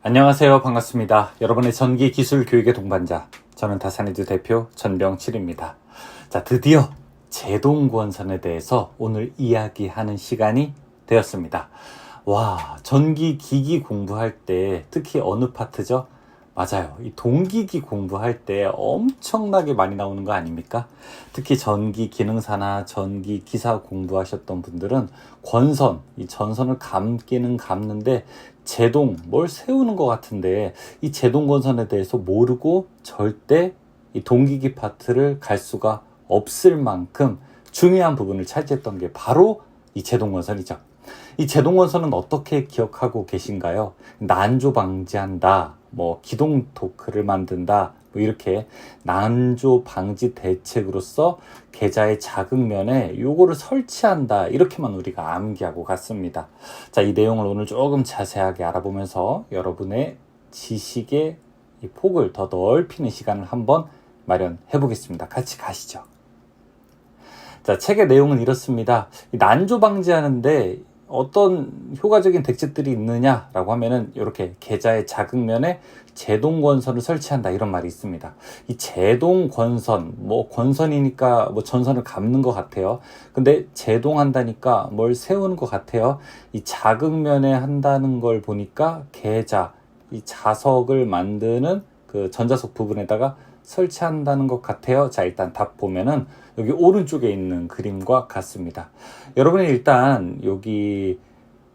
안녕하세요. 반갑습니다. 여러분의 전기 기술 교육의 동반자. 저는 다산이드 대표 전병칠입니다. 자, 드디어 제동 권선에 대해서 오늘 이야기하는 시간이 되었습니다. 와, 전기 기기 공부할 때 특히 어느 파트죠? 맞아요. 이 동기기 공부할 때 엄청나게 많이 나오는 거 아닙니까? 특히 전기 기능사나 전기 기사 공부하셨던 분들은 권선, 이 전선을 감기는 감는데 제동, 뭘 세우는 것 같은데 이 제동 권선에 대해서 모르고 절대 이 동기기 파트를 갈 수가 없을 만큼 중요한 부분을 차지했던 게 바로 이 제동 권선이죠. 이 제동 권선은 어떻게 기억하고 계신가요? 난조 방지한다. 뭐 기동 토크를 만든다 뭐 이렇게 난조 방지 대책으로서 계좌의 자극면에 요거를 설치한다 이렇게만 우리가 암기하고 갔습니다. 자, 이 내용을 오늘 조금 자세하게 알아보면서 여러분의 지식의 이 폭을 더 넓히는 시간을 한번 마련해 보겠습니다. 같이 가시죠. 자, 책의 내용은 이렇습니다. 난조 방지하는데 어떤 효과적인 대책들이 있느냐라고 하면은 이렇게 계좌의 자극면에 제동 권선을 설치한다 이런 말이 있습니다. 이 제동 권선 뭐 권선이니까 뭐 전선을 감는 것 같아요. 근데 제동한다니까 뭘 세우는 것 같아요. 이 자극면에 한다는 걸 보니까 계좌 이 자석을 만드는 그 전자석 부분에다가 설치한다는 것 같아요. 자, 일단 답 보면은 여기 오른쪽에 있는 그림과 같습니다. 여러분이 일단 여기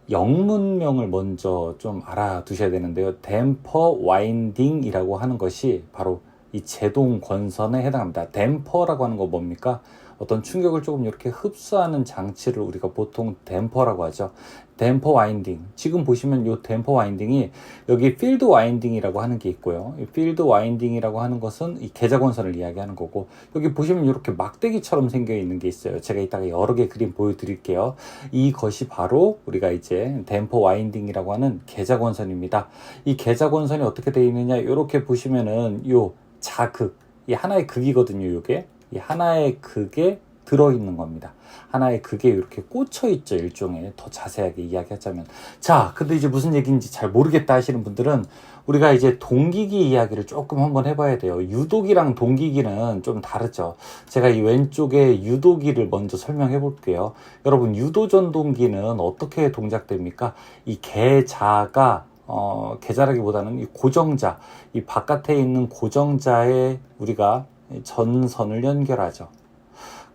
영문명을 먼저 좀 알아두셔야 되는데요. 댐퍼 와인딩이라고 하는 것이 바로 이 제동 권선에 해당합니다. 댐퍼라고 하는 거 뭡니까? 어떤 충격을 조금 이렇게 흡수하는 장치를 우리가 보통 댐퍼라고 하죠. 댐퍼 와인딩. 지금 보시면 이 댐퍼 와인딩이 여기 필드 와인딩이라고 하는 게 있고요. 이 필드 와인딩이라고 하는 것은 이 계좌권선을 이야기하는 거고 여기 보시면 이렇게 막대기처럼 생겨 있는 게 있어요. 제가 이따가 여러 개 그림 보여드릴게요. 이것이 바로 우리가 이제 댐퍼 와인딩이라고 하는 계좌권선입니다. 이 계좌권선이 어떻게 되어 있느냐 이렇게 보시면은 요 자극 이 하나의 극이거든요. 이게 이 하나의 극에 들어있는 겁니다. 하나의 극에 이렇게 꽂혀 있죠. 일종의 더 자세하게 이야기하자면. 자, 근데 이제 무슨 얘기인지 잘 모르겠다 하시는 분들은 우리가 이제 동기기 이야기를 조금 한번 해봐야 돼요. 유도기랑 동기기는 좀 다르죠. 제가 이 왼쪽에 유도기를 먼저 설명해 볼게요. 여러분, 유도전동기는 어떻게 동작됩니까? 이 계자가 어, 계자라기보다는 이 고정자, 이 바깥에 있는 고정자에 우리가 전선을 연결하죠.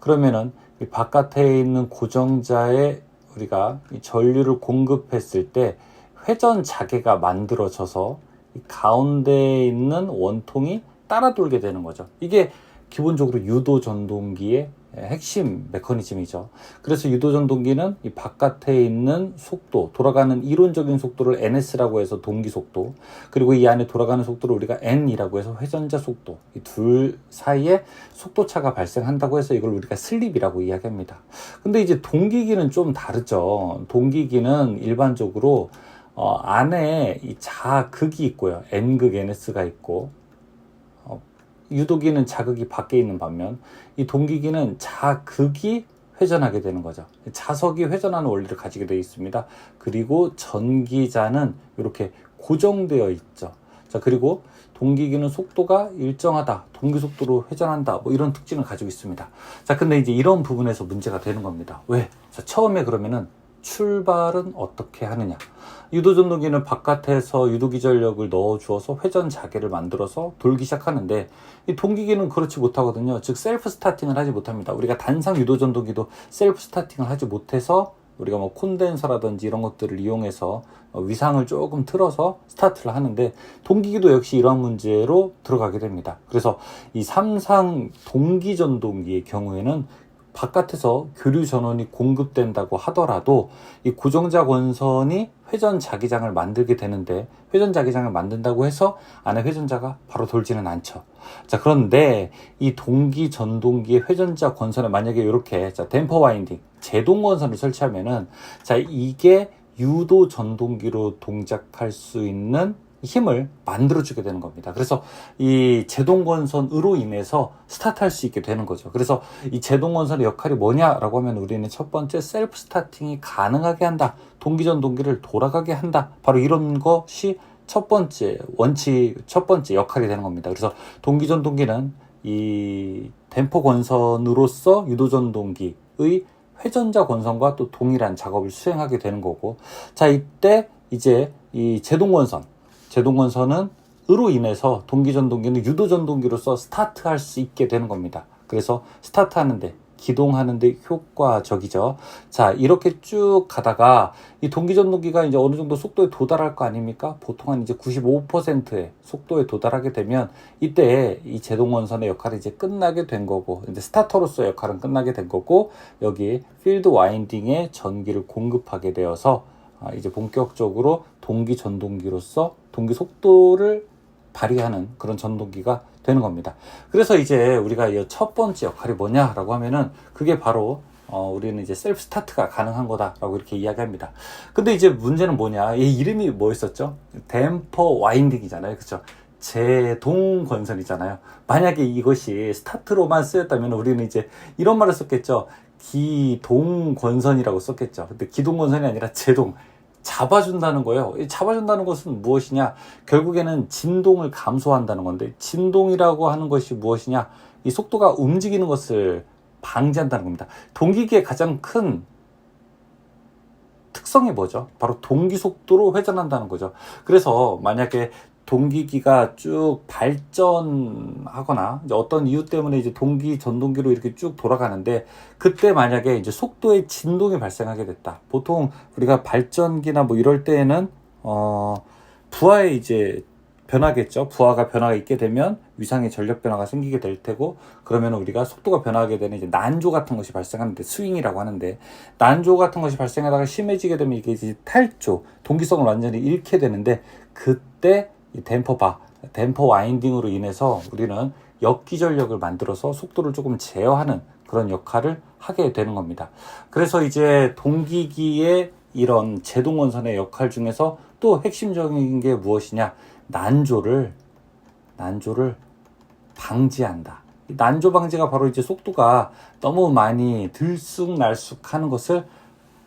그러면은 이 바깥에 있는 고정자에 우리가 전류를 공급했을 때 회전 자개가 만들어져서 가운데에 있는 원통이 따라 돌게 되는 거죠. 이게 기본적으로 유도 전동기의 핵심 메커니즘이죠. 그래서 유도전동기는 이 바깥에 있는 속도, 돌아가는 이론적인 속도를 ns라고 해서 동기 속도, 그리고 이 안에 돌아가는 속도를 우리가 n이라고 해서 회전자 속도, 이 둘 사이에 속도 차가 발생한다고 해서 이걸 우리가 슬립이라고 이야기합니다. 근데 이제 동기기는 좀 다르죠. 동기기는 일반적으로 어, 안에 이 자극이 있고요. n극 ns가 있고 유도기는 자극이 밖에 있는 반면 이 동기기는 자극이 회전하게 되는 거죠. 자석이 회전하는 원리를 가지게 되어 있습니다. 그리고 전기자는 이렇게 고정되어 있죠. 자, 그리고 동기기는 속도가 일정하다. 동기 속도로 회전한다. 뭐 이런 특징을 가지고 있습니다. 자, 근데 이제 이런 부분에서 문제가 되는 겁니다. 왜? 자, 처음에 그러면은 출발은 어떻게 하느냐? 유도전동기는 바깥에서 유도기 전력을 넣어 주어서 회전 자개를 만들어서 돌기 시작하는데 이 동기기는 그렇지 못하거든요. 즉 셀프 스타팅을 하지 못합니다. 우리가 단상 유도전동기도 셀프 스타팅을 하지 못해서 우리가 뭐 콘덴서라든지 이런 것들을 이용해서 위상을 조금 틀어서 스타트를 하는데 동기기도 역시 이런 문제로 들어가게 됩니다. 그래서 이 삼상 동기전동기의 경우에는 바깥에서 교류 전원이 공급된다고 하더라도 이 고정자 권선이 회전 자기장을 만들게 되는데 회전 자기장을 만든다고 해서 안에 회전자가 바로 돌지는 않죠. 자, 그런데 이 동기 전동기의 회전자 권선에 만약에 이렇게 자, 댐퍼 와인딩 제동 권선을 설치하면은 자, 이게 유도 전동기로 동작할 수 있는 힘을 만들어주게 되는 겁니다. 그래서 이 제동건선으로 인해서 스타트할 수 있게 되는 거죠. 그래서 이 제동건선의 역할이 뭐냐라고 하면 우리는 첫 번째 셀프 스타팅이 가능하게 한다. 동기전 동기를 돌아가게 한다. 바로 이런 것이 첫 번째 원칙 첫 번째 역할이 되는 겁니다. 그래서 동기 전 동기는 이 댐퍼 권선으로서 유도 전 동기의 회전자 권선과 또 동일한 작업을 수행하게 되는 거고 자 이때 이제 이 제동 권선 제동 권선은 으로 인해서 동기 전동기는 유도 전동기로서 스타트할 수 있게 되는 겁니다. 그래서 스타트하는데 기동하는데 효과적이죠. 자, 이렇게 쭉 가다가 이 동기 전동기가 이제 어느 정도 속도에 도달할 거 아닙니까? 보통 한 이제 95%의 속도에 도달하게 되면 이때 이 제동 원선의 역할이 이제 끝나게 된 거고 이제 스타터로서의 역할은 끝나게 된 거고 여기 필드 와인딩에 전기를 공급하게 되어서 아, 이제 본격적으로 동기 전동기로서 동기 속도를 발휘하는 그런 전동기가 되는 겁니다. 그래서 이제 우리가 이첫 번째 역할이 뭐냐라고 하면은 그게 바로 어, 우리는 이제 셀프 스타트가 가능한 거다라고 이렇게 이야기합니다. 근데 이제 문제는 뭐냐? 이 이름이 뭐였었죠? 댐퍼 와인딩이잖아요. 그쵸? 제동 권선이잖아요. 만약에 이것이 스타트로만 쓰였다면 우리는 이제 이런 말을 썼겠죠. 기동 권선이라고 썼겠죠. 근데 기동 권선이 아니라 제동. 잡아준다는 거예요. 이 잡아준다는 것은 무엇이냐? 결국에는 진동을 감소한다는 건데, 진동이라고 하는 것이 무엇이냐? 이 속도가 움직이는 것을 방지한다는 겁니다. 동기기의 가장 큰 특성이 뭐죠? 바로 동기 속도로 회전한다는 거죠. 그래서 만약에 동기기가 쭉 발전하거나 어떤 이유 때문에 이제 동기 전동기로 이렇게 쭉 돌아가는데 그때 만약에 이제 속도의 진동이 발생하게 됐다. 보통 우리가 발전기나 뭐 이럴 때에는 어 부하에 이제 변하겠죠. 부하가 변화가 있게 되면 위상의 전력 변화가 생기게 될 테고 그러면 우리가 속도가 변화하게 되는 이제 난조 같은 것이 발생하는데 스윙이라고 하는데 난조 같은 것이 발생하다가 심해지게 되면 이게 이제 탈조 동기성을 완전히 잃게 되는데 그때 이 댐퍼 바, 댐퍼 와인딩으로 인해서 우리는 역기 전력을 만들어서 속도를 조금 제어하는 그런 역할을 하게 되는 겁니다. 그래서 이제 동기기의 이런 제동원선의 역할 중에서 또 핵심적인 게 무엇이냐? 난조를 난조를 방지한다. 이 난조 방지가 바로 이제 속도가 너무 많이 들쑥날쑥하는 것을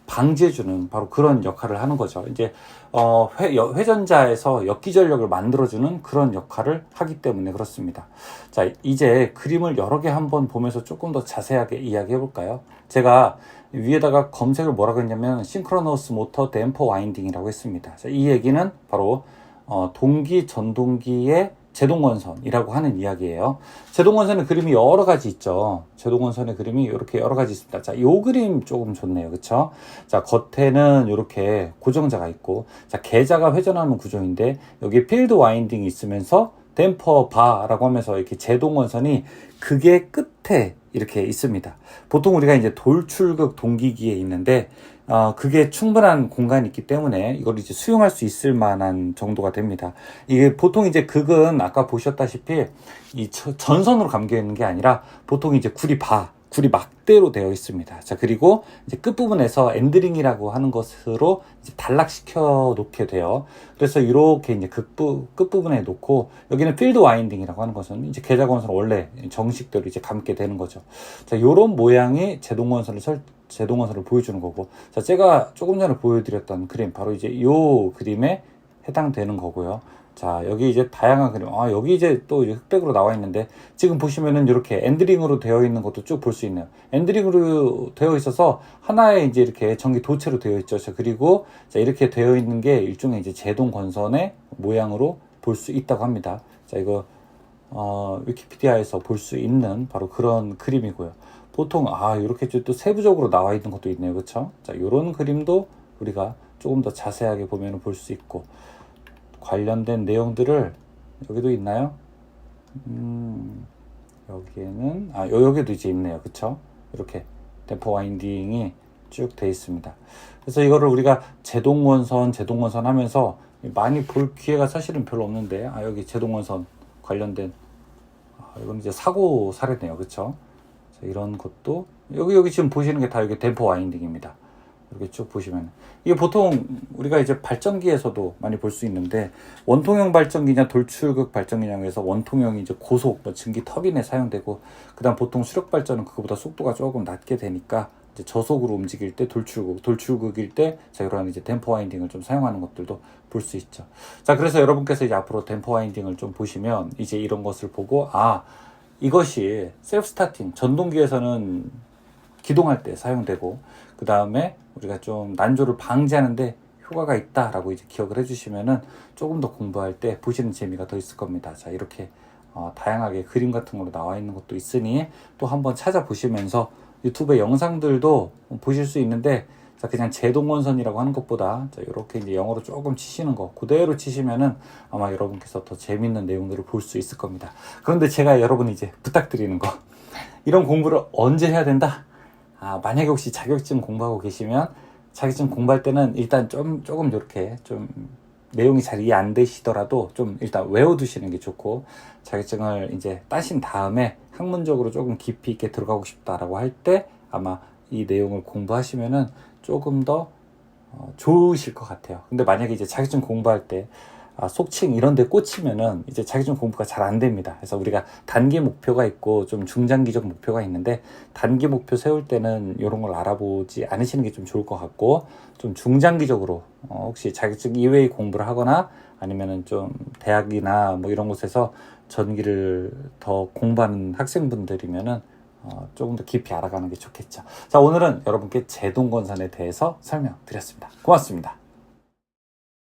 방지해주는 바로 그런 역할을 하는 거죠. 이제 어, 회, 회전자에서 역기전력을 만들어주는 그런 역할을 하기 때문에 그렇습니다. 자, 이제 그림을 여러 개 한번 보면서 조금 더 자세하게 이야기해 볼까요? 제가 위에다가 검색을 뭐라고 했냐면 싱크로너스 모터 댐퍼 와인딩이라고 했습니다. 자, 이 얘기는 바로 어, 동기 전동기의 제동원선이라고 하는 이야기예요. 제동원선의 그림이 여러 가지 있죠. 제동원선의 그림이 이렇게 여러 가지 있습니다. 자, 요 그림 조금 좋네요. 그쵸? 자, 겉에는 이렇게 고정자가 있고, 자, 계자가 회전하는 구조인데, 여기 필드 와인딩이 있으면서 댐퍼 바라고 하면서 이렇게 제동원선이 그게 끝에 이렇게 있습니다. 보통 우리가 이제 돌출극 동기기에 있는데, 어, 그게 충분한 공간이 있기 때문에 이걸 이제 수용할 수 있을 만한 정도가 됩니다. 이게 보통 이제 극은 아까 보셨다시피 이 전선으로 감겨 있는 게 아니라 보통 이제 구리 바, 구리 막대로 되어 있습니다. 자, 그리고 이제 끝부분에서 엔드링이라고 하는 것으로 단락시켜 놓게 돼요. 그래서 이렇게 이제 끝부, 끝부분에 놓고 여기는 필드 와인딩이라고 하는 것은 이제 계좌 건선을 원래 정식대로 이제 감게 되는 거죠. 자, 요런 모양의 제동 건선을 설, 제동원선을 보여주는 거고 자 제가 조금 전에 보여드렸던 그림 바로 이제 요 그림에 해당되는 거고요. 자 여기 이제 다양한 그림. 아 여기 이제 또 흑백으로 나와 있는데 지금 보시면은 이렇게 엔드링으로 되어 있는 것도 쭉 볼 수 있네요. 엔드링으로 되어 있어서 하나의 이제 이렇게 전기 도체로 되어 있죠. 자 그리고 자 이렇게 되어 있는 게 일종의 이제 제동 건선의 모양으로 볼 수 있다고 합니다. 자 이거 어, 위키피디아에서 볼 수 있는 바로 그런 그림이고요 보통 아 이렇게 또 세부적으로 나와 있는 것도 있네요. 그쵸? 자 이런 그림도 우리가 조금 더 자세하게 보면 볼 수 있고. 관련된 내용들을 여기도 있나요? 음 여기에는 아 여기도 이제 있네요. 그쵸? 이렇게 댐퍼 와인딩이 쭉 돼 있습니다. 그래서 이거를 우리가 제동원선 제동원선 하면서 많이 볼 기회가 사실은 별로 없는데 아 여기 제동원선 관련된 아, 이건 이제 사고 사례네요. 그쵸 이런 것도 여기 여기 지금 보시는 게다 여기 댐퍼 와인딩입니다. 이렇게 쭉 보시면 이게 보통 우리가 이제 발전기에서도 많이 볼 수 있는데 원통형 발전기냐 돌출극 발전기냐고 해서 원통형이 이제 고속 뭐 증기 터빈에 사용되고 그다음 보통 수력 발전은 그거보다 속도가 조금 낮게 되니까 이제 저속으로 움직일 때 돌출극 돌출극일 때 자 이런 이제 댐퍼 와인딩을 좀 사용하는 것들도 볼 수 있죠. 자, 그래서 여러분께서 이제 앞으로 댐퍼 와인딩을 좀 보시면 이제 이런 것을 보고 아, 이것이 셀프 스타팅 전동기에서는 기동할 때 사용되고 그 다음에 우리가 좀 난조를 방지하는데 효과가 있다라고 이제 기억을 해주시면은 조금 더 공부할 때 보시는 재미가 더 있을 겁니다. 자 이렇게 어, 다양하게 그림 같은 걸로 나와 있는 것도 있으니 또 한번 찾아보시면서 유튜브의 영상들도 보실 수 있는데 자 그냥 제동원선이라고 하는 것보다 자 이렇게 이제 영어로 조금 치시는 거 그대로 치시면은 아마 여러분께서 더 재밌는 내용들을 볼 수 있을 겁니다. 그런데 제가 여러분 이제 부탁드리는 거 이런 공부를 언제 해야 된다? 아, 만약에 혹시 자격증 공부하고 계시면 자격증 공부할 때는 일단 좀 조금 이렇게 좀 내용이 잘 이해 안 되시더라도 좀 일단 외워두시는 게 좋고 자격증을 이제 따신 다음에 학문적으로 조금 깊이 있게 들어가고 싶다라고 할 때 아마 이 내용을 공부하시면은 조금 더 어, 좋으실 것 같아요. 근데 만약에 이제 자격증 공부할 때 아, 속칭 이런 데 꽂히면은 이제 자격증 공부가 잘 안 됩니다. 그래서 우리가 단기 목표가 있고 좀 중장기적 목표가 있는데 단기 목표 세울 때는 이런 걸 알아보지 않으시는 게 좀 좋을 것 같고 좀 중장기적으로 어, 혹시 자격증 이외의 공부를 하거나 아니면은 좀 대학이나 뭐 이런 곳에서 전기를 더 공부하는 학생분들이면은 어, 조금 더 깊이 알아가는 게 좋겠죠. 자, 오늘은 여러분께 제동건선에 대해서 설명드렸습니다. 고맙습니다.